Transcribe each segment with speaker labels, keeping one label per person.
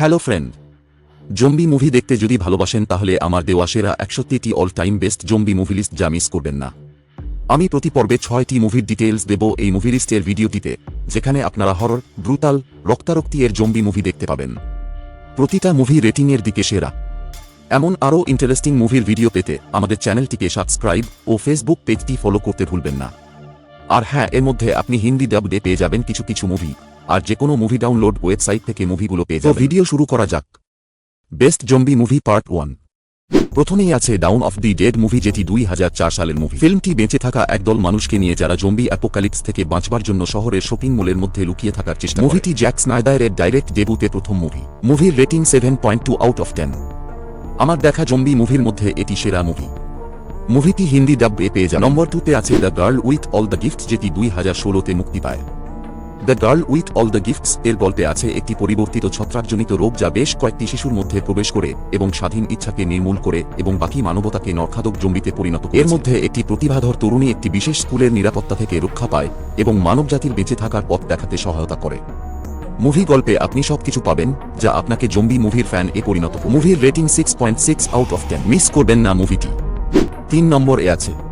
Speaker 1: Hello friend. Zombie movie দেখতে যদি ভালোবাসেন তাহলে আমার দেওয়া সেরা একষট্টিটি all time best zombie movie list যা মিস করবেন না। আমি প্রতি পর্বে ছয়টি মুভির ডিটেলস দেব এই মুভি লিস্টের ভিডিওটিতে, যেখানে আপনারা হরর ব্রুতাল রক্তারক্তি এর জম্বি মুভি দেখতে পাবেন। প্রতিটা মুভি রেটিংয়ের দিকে সেরা। এমন আরও ইন্টারেস্টিং মুভির ভিডিও পেতে আমাদের চ্যানেলটিকে সাবস্ক্রাইব ও ফেসবুক পেজটি ফলো করতে ভুলবেন না। আর হ্যাঁ এর মধ্যে আপনি হিন্দি ডাবডে পেয়ে যাবেন কিছু কিছু মুভি। আর যে কোনো মুভি ডাউনলোড ওয়েবসাইট থেকে মুভিগুলো পেয়ে যাবেন। ভিডিও শুরু করা যাক। Best zombie movie part one প্রথমেই আছে dawn of the dead movie যেটি দুই হাজার চার সালের মুভি ফিল্মটি বেঁচে থাকা একদল মানুষকে নিয়ে যারা জম্বি অ্যাপোকালিপস থেকে বাঁচবার জন্য শহরের শপিং মলের মধ্যে লুকিয়ে থাকার চেষ্টা মুভিটি জ্যাক স্নাইডারের ডাইরেক্ট ডেবুতে প্রথম মুভি মুভির rating seven point two out of ten আমার দেখা জম্বি মুভির মধ্যে এটি সেরা মুভি মুভিটি হিন্দি ডাব এ পেয়ে যায় নম্বর টুতে আছে the girl with all the gift যেটি দুই হাজার ষোলোতে মুক্তি পায়। The girl with all the gifts এর গল্পে আছে একটি পরিবর্তিত ছত্রাকজনিত রোগ যা বেশ কয়েকটি শিশুর মধ্যে প্রবেশ করে এবং স্বাধীন ইচ্ছাকে নির্মূল করে এবং বাকি মানবতাকে নরখাদক জম্বিতে পরিণত এর মধ্যে একটি প্রতিভাধর তরুণী একটি বিশেষ স্কুলের নিরাপত্তা থেকে রক্ষা পায় এবং মানবজাতির বেঁচে থাকার পথ দেখাতে সহায়তা করে। মুভি গল্পে আপনি সবকিছু পাবেন, যা আপনাকে জম্বি মুভির ফ্যান এ পরিণত মুভির rating six point six out of ten miss করবেন না মুভিটি। তিন নম্বর এ আছে।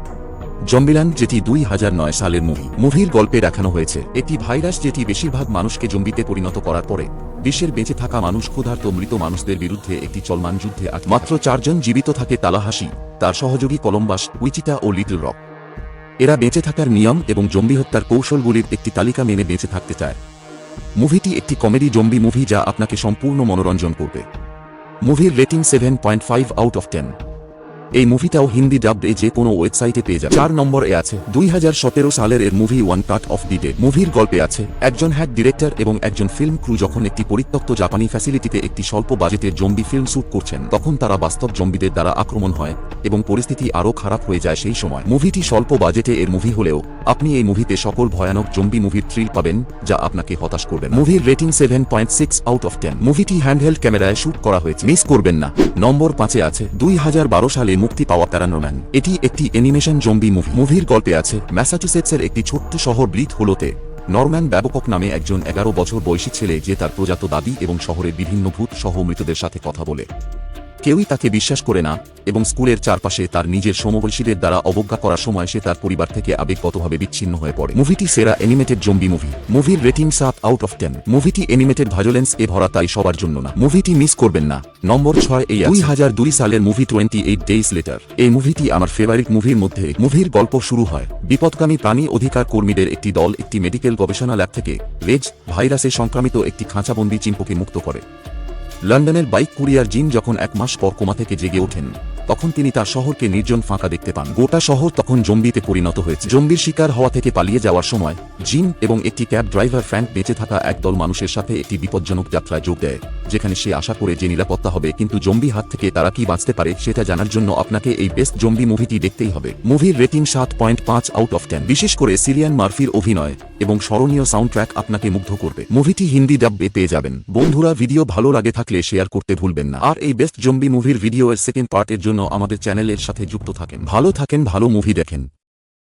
Speaker 1: জম্বিল্যান্ড যেটি দুই হাজার নয় সালের মুভি, মুভির গল্পে দেখানো হয়েছে। একটি ভাইরাস যেটি বেশিরভাগ মানুষকে জম্বিতে পরিণত করার পরে, বিশ্বের বেঁচে থাকা মানুষ, ক্ষুধার্ত মৃত মানুষদের বিরুদ্ধে একটি চলমান যুদ্ধে মাত্র চারজন জীবিত থাকে তালাহাসি, তার সহযোগী কলম্বাস, উইচিটা ও লিটল রক। এরা বেঁচে থাকার নিয়ম এবং জম্বি হত্যার কৌশলগুলির একটি তালিকা মেনে বেঁচে থাকতে চায়। মুভিটি একটি কমেডি জম্বি মুভি যা আপনাকে সম্পূর্ণ মনোরঞ্জন করবে। মুভির rating seven point five out of ten এই মুভিটাও হিন্দি ডাব এ যে কোনো ওয়েবসাইটে পেয়ে যাবে চার নম্বর আছে, দুই হাজার সতেরো সালের এর movie one part of the day মুভির গল্পে আছে, একজন হ্যাক ডিরেক্টর এবং একজন ফিল্ম ক্রু যখন একটি পরিত্যক্ত জাপানি ফ্যাসিলিটিতে একটি স্বল্প বাজেটের জম্বি ফিল্ম শুট করছেন, তখন তারা বাস্তব জম্বিদের দ্বারা আক্রমণ হয় এবং পরিস্থিতি আরও খারাপ হয়ে যায় সেই সময়। মুভিটি স্বল্প বাজেটে এর মুভি হলেও, আপনি এই মুভিতে সকল ভয়ানক জম্বি মুভির থ্রিল পাবেন, যা আপনাকে হতাশ করবে মুভির rating seven point six out of ten মুভিটি হ্যান্ডহেল্ড ক্যামেরায় শ্যুট করা হয়েছে। মিস করবেন না। নম্বর পাঁচে আছে, দুই হাজার বারো সালে মুক্তি পাওয়া প্যারানোম্যান। এটি একটি অ্যানিমেশন জম্বি মুভি। মুভির গল্পে আছে, ম্যাসাচুসেটসের একটি ছোট্ট শহর ব্রিথ হলোতে। নরম্যান ব্যাবকক নামে একজন এগারো বছর বয়সী ছেলে যে তার প্রজাত দাবি এবং শহরের বিভিন্ন ভূত সহ মৃতদের সাথে কথা বলে। কেউই তাকে বিশ্বাস করে না, এবং স্কুলের চারপাশে তার নিজের সমবয়সীদের দ্বারা অবজ্ঞা করার সময় সে তার পরিবার থেকে আবেগগতভাবে বিচ্ছিন্ন হয়ে পড়ে। মুভিটি সেরা অ্যানিমেটেড জম্বি মুভি। মুভির রেটিং সাত আউট অফ টেন। মুভিটি অ্যানিমেটেড ভায়োলেন্স এ ভরা তাই সবার জন্য না। মুভিটি মিস করবেন না। নম্বর ছয় এই দুই হাজার দুই সালের movie twenty eight days later. এই মুভিটি আমার ফেভারিট মুভির মধ্যে মুভির গল্প শুরু হয়। বিপদগামী প্রাণী অধিকার কর্মীদের একটি দল একটি মেডিকেল গবেষণা ল্যাব থেকে রেজ ভাইরাসে সংক্রামিত একটি খাঁচাবন্দি চিম্পকে মুক্ত করে। লন্ডনের বাইক কুরিয়ার জিন যখন এক মাস পর কোমা থেকে জেগে ওঠেন, তখন তিনি তার শহরকে নির্জন ফাঁকা দেখতে পান। গোটা শহর তখন জম্বিতে পরিণত হয়েছে। জম্বির শিকার হওয়া থেকে পালিয়ে যাওয়ার সময়, জিন এবং একটি ক্যাব ড্রাইভার ফ্র্যাঙ্ক বেঁচে থাকা একদল মানুষের সাথে একটি বিপজ্জনক যাত্রায় যোগ দেয়, যেখানে সে আশা করে যে নিরাপত্তা হবে, কিন্তু জম্বি হাত থেকে তারা কি বাঁচতে পারে সেটা জানার জন্য আপনাকে এই বেস্ট জম্বি মুভিটি দেখতেই হবে। মুভির রেটিং সাত পয়েন্ট পাঁচ আউট অফ টেন। বিশেষ করে সিরিয়ান মার্ফির অভিনয় এবং স্মরণীয় সাউন্ড ট্র্যাক আপনাকে মুগ্ধ করবে। মুভিটি হিন্দি ডাব্বে পেয়ে যাবেন। বন্ধুরা, ভিডিও ভালো লাগে থাকলে শেয়ার করতে ভুলবেন না। আর এই বেস্ট জম্বি মুভির ভিডিও এর সেকেন্ড পার্টের জন্য আমাদের চ্যানেলের সাথে যুক্ত থাকেন। ভালো থাকেন, ভালো মুভি দেখেন।